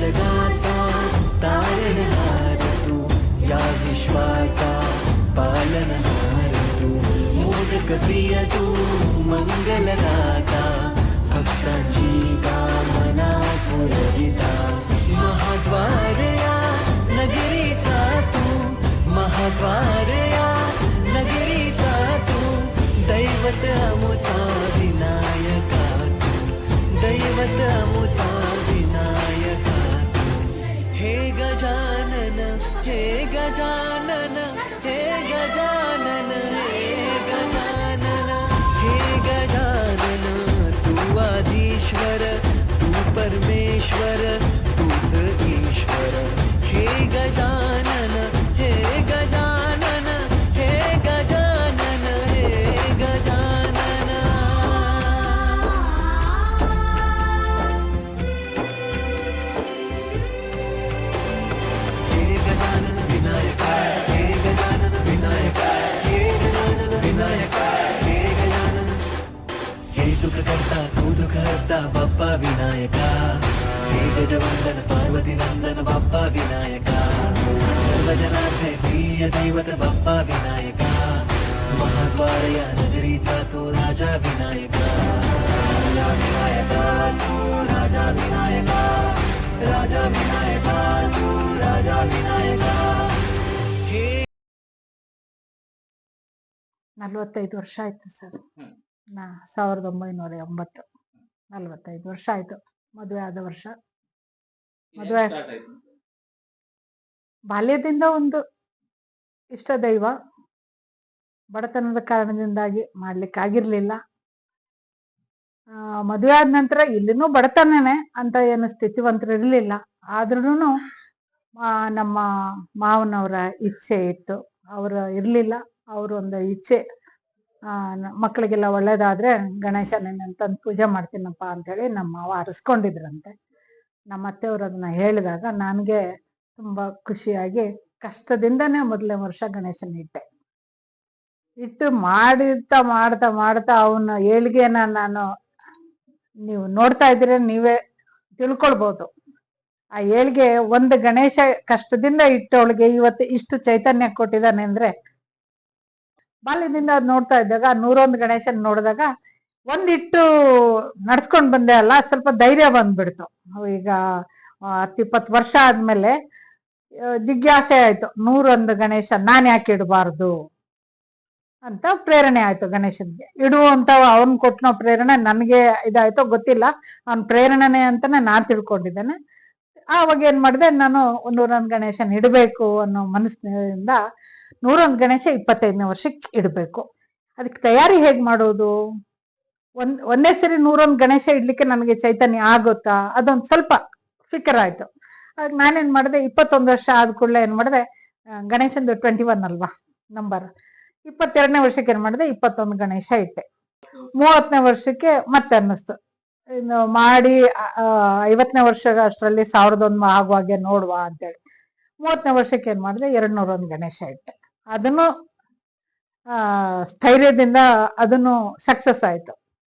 जगाचा तारणहार तू या विश्वाचा पालनहार तू मोदक प्रिय तू मंगलदाता भक्तांची గజానన హే గజానన హే గజానన హే గజానన తూ ఆధీశ్వర తూ పరమేశ్వర ನಾಯಕ ಹೇ ಗಜವಂದನ ಪಾರ್ವತಿ ನಂದನ ಬಪ್ಪ ವಿನಾಯಕ ಸರ್ವಜನಾರ್ಥೆ ಪ್ರಿಯ ದೈವತ ಬಪ್ಪ ವಿನಾಯಕ ಮಹಾದ್ವಾರಯ ನಗರಿ ಸಾತು ರಾಜ ವಿನಾಯಕ ರಾಜ ವಿನಾಯಕ ರಾಜ ವಿನಾಯಕ ರಾಜ ವಿನಾಯಕ ರಾಜ ವಿನಾಯಕ ನಲ್ವತ್ತೈದು ವರ್ಷ ಆಯ್ತು ಸರ್ ನಾ ಸಾವಿರದ ಒಂಬೈನೂರ ಎಂಬತ್ತು ನಲ್ವತ್ತೈದು ವರ್ಷ ಆಯ್ತು ಮದುವೆ ಆದ ವರ್ಷ. ಮದುವೆ ಬಾಲ್ಯದಿಂದ ಒಂದು ಇಷ್ಟ ದೈವ. ಬಡತನದ ಕಾರಣದಿಂದಾಗಿ ಮಾಡ್ಲಿಕ್ಕಾಗಿರ್ಲಿಲ್ಲ. ಆ, ಮದುವೆ ಆದ ನಂತರ ಇಲ್ಲಿನೂ ಬಡತನನೇ ಅಂತ ಏನು ಸ್ಥಿತಿವಂತರು ಇರಲಿಲ್ಲ ಆದ್ರೂ ನಮ್ಮ ಮಾವನವರ ಇಚ್ಛೆ ಇತ್ತು. ಅವ್ರ ಇರಲಿಲ್ಲ. ಅವ್ರ ಒಂದು ಇಚ್ಛೆ ಆ, ಮಕ್ಕಳಿಗೆಲ್ಲ ಒಳ್ಳೇದಾದ್ರೆ ಗಣೇಶನ ತಂದು ಪೂಜೆ ಮಾಡ್ತೀನಪ್ಪ ಅಂತೇಳಿ ನಮ್ಮ ಮಾವ ಅರಸ್ಕೊಂಡಿದ್ರಂತೆ. ನಮ್ಮ ಅತ್ತೆಯವರು ಅದನ್ನ ಹೇಳಿದಾಗ ನನಗೆ ತುಂಬಾ ಖುಷಿಯಾಗಿ ಕಷ್ಟದಿಂದನೇ ಮೊದಲನೇ ವರ್ಷ ಗಣೇಶನ ಇಟ್ಟೆ. ಇಟ್ಟು ಮಾಡಿರ್ತಾ ಮಾಡ್ತಾ ಮಾಡ್ತಾ ಅವನ ಏಳ್ಗೆನ ನಾನು ನೀವು ನೋಡ್ತಾ ಇದ್ರೆ ನೀವೇ ತಿಳ್ಕೊಳ್ಬಹುದು ಆ ಏಳ್ಗೆ ಒಂದು ಗಣೇಶ ಕಷ್ಟದಿಂದ ಇಟ್ಟವಳಿಗೆ ಇವತ್ತು ಇಷ್ಟು ಚೈತನ್ಯ ಕೊಟ್ಟಿದ್ದಾನೆ ಅಂದ್ರೆ ಬಾಲ್ಯದಿಂದ ನೋಡ್ತಾ ಇದ್ದಾಗ ನೂರೊಂದು ಗಣೇಶನ್ ನೋಡಿದಾಗ ಒಂದಿಟ್ಟು ನಡ್ಸ್ಕೊಂಡ್ ಬಂದೆ ಅಲ್ಲ, ಸ್ವಲ್ಪ ಧೈರ್ಯ ಬಂದ್ಬಿಡ್ತು. ಈಗ ಹತ್ತಿಪ್ಪತ್ತು ವರ್ಷ ಆದ್ಮೇಲೆ ಜಿಜ್ಞಾಸೆ ಆಯ್ತು, ನೂರೊಂದು ಗಣೇಶ ನಾನ್ ಯಾಕೆ ಇಡಬಾರ್ದು? ಅಂತ ಪ್ರೇರಣೆ ಆಯ್ತು ಗಣೇಶನ್ಗೆ. ಇಡುವಂತ ಅವನ್ ಕೊಟ್ಟನೋ ಪ್ರೇರಣೆ ನನಗೆ ಇದಾಯ್ತೋ ಗೊತ್ತಿಲ್ಲ. ಅವನ್ ಪ್ರೇರಣೆ ಅಂತಾನೆ ನಾನ್ ತಿಳ್ಕೊಂಡಿದ್ದೇನೆ. ಆವಾಗ ಏನ್ ಮಾಡಿದೆ, ನಾನು ನೂರೊಂದು ಗಣೇಶನ್ ಇಡಬೇಕು ಅನ್ನೋ ಮನಸ್ಸಿನಿಂದ ನೂರೊಂದು ಗಣೇಶ ಇಪ್ಪತ್ತೈದನೇ ವರ್ಷಕ್ಕೆ ಇಡಬೇಕು. ಅದಕ್ಕೆ ತಯಾರಿ ಹೇಗೆ ಮಾಡೋದು? ಒಂದ್, ಒಂದೇ ಸರಿ ನೂರೊಂದು ಗಣೇಶ ಇಡ್ಲಿಕ್ಕೆ ನನಗೆ ಚೈತನ್ಯ ಆಗುತ್ತಾ? ಅದೊಂದು ಸ್ವಲ್ಪ ಫಿಕರ್ ಆಯ್ತು. ಅದಕ್ಕೆ ನಾನೇನ್ ಮಾಡಿದೆ, ಇಪ್ಪತ್ತೊಂದು ವರ್ಷ ಆದ ಕೂಡಲೇ ಏನ್ ಮಾಡಿದೆ ಗಣೇಶಂದು ಟ್ವೆಂಟಿ ಒನ್ ಅಲ್ವಾ ನಂಬರ್. ಇಪ್ಪತ್ತೆರಡನೇ ವರ್ಷಕ್ಕೆ ಏನ್ ಮಾಡಿದೆ, ಇಪ್ಪತ್ತೊಂದು ಗಣೇಶ ಇಟ್ಟೆ. ಮೂವತ್ತನೇ ವರ್ಷಕ್ಕೆ ಮತ್ತೆ ಅನ್ನಿಸ್ತು. ಇನ್ನು ಮಾಡಿ ಐವತ್ತನೇ ವರ್ಷ ಅಷ್ಟರಲ್ಲಿ ಸಾವಿರದ ಒಂದು ಆಗುವಾಗೆ ನೋಡುವ ಅಂತೇಳಿ. ಮೂವತ್ತನೇ ವರ್ಷಕ್ಕೆ ಏನ್ ಮಾಡಿದೆ ಎರಡ್ ನೂರೊಂದು ಗಣೇಶ ಇಟ್ಟೆ. ಅದನ್ನು ಆ ಸ್ಥೈರ್ಯದಿಂದ ಅದನ್ನು ಸಕ್ಸಸ್ ಆಯ್ತು.